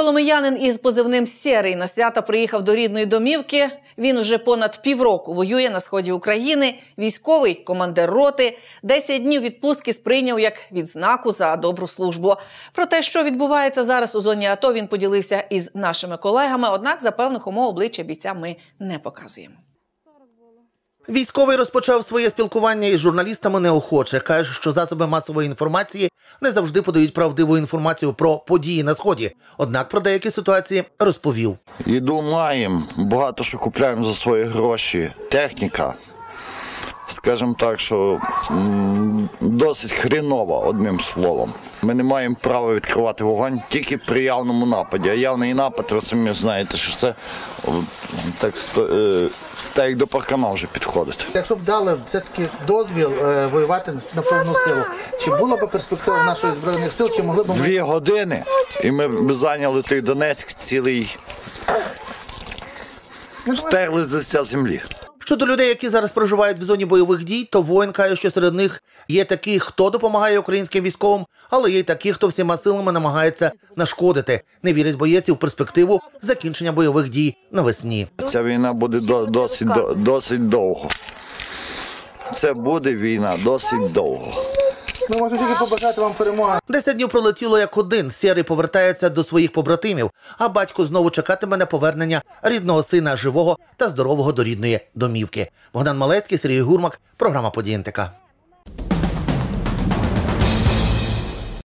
Коломиянин із позивним Сєрий на свято приїхав до рідної домівки. Він уже понад півроку воює на сході України. Військовий командир роти 10 днів відпустки сприйняв як відзнаку за добру службу. Про те, що відбувається зараз у зоні АТО, він поділився із нашими колегами. Однак за певних умов обличчя бійця ми не показуємо. Військовий розпочав своє спілкування із журналістами неохоче. Каже, що засоби масової інформації не завжди подають правдиву інформацію про події на сході. Однак про деякі ситуації розповів. Їду маємо, багато що купляємо за свої гроші. Техніка. Скажімо так, що досить хрінова, одним словом. Ми не маємо права відкривати вогонь тільки при явному нападі. А явний напад, ви самі знаєте, що це так, е, так як до паркана вже підходить. Якщо б дали все-таки дозвіл е, воювати на повну силу, чи була б перспектива нашої збройних сил, чи могли б ми Дві години, і ми б зайняли той Донецьк цілий. Стерли з землі. Щодо людей, які зараз проживають в зоні бойових дій, то воїн каже, що серед них є такі, хто допомагає українським військовим, але є й такі, хто всіма силами намагається нашкодити. Не вірить боєць і в перспективу закінчення бойових дій навесні. Ця війна буде до- досить, до- досить довго. Це буде війна досить довго. Ми можемо тільки побажати вам перемоги. Десять днів пролетіло як один. Сірий повертається до своїх побратимів, а батько знову чекатиме на повернення рідного сина живого та здорового до рідної домівки. Богдан Малецький, Сергій Гурмак, програма «Події НТК».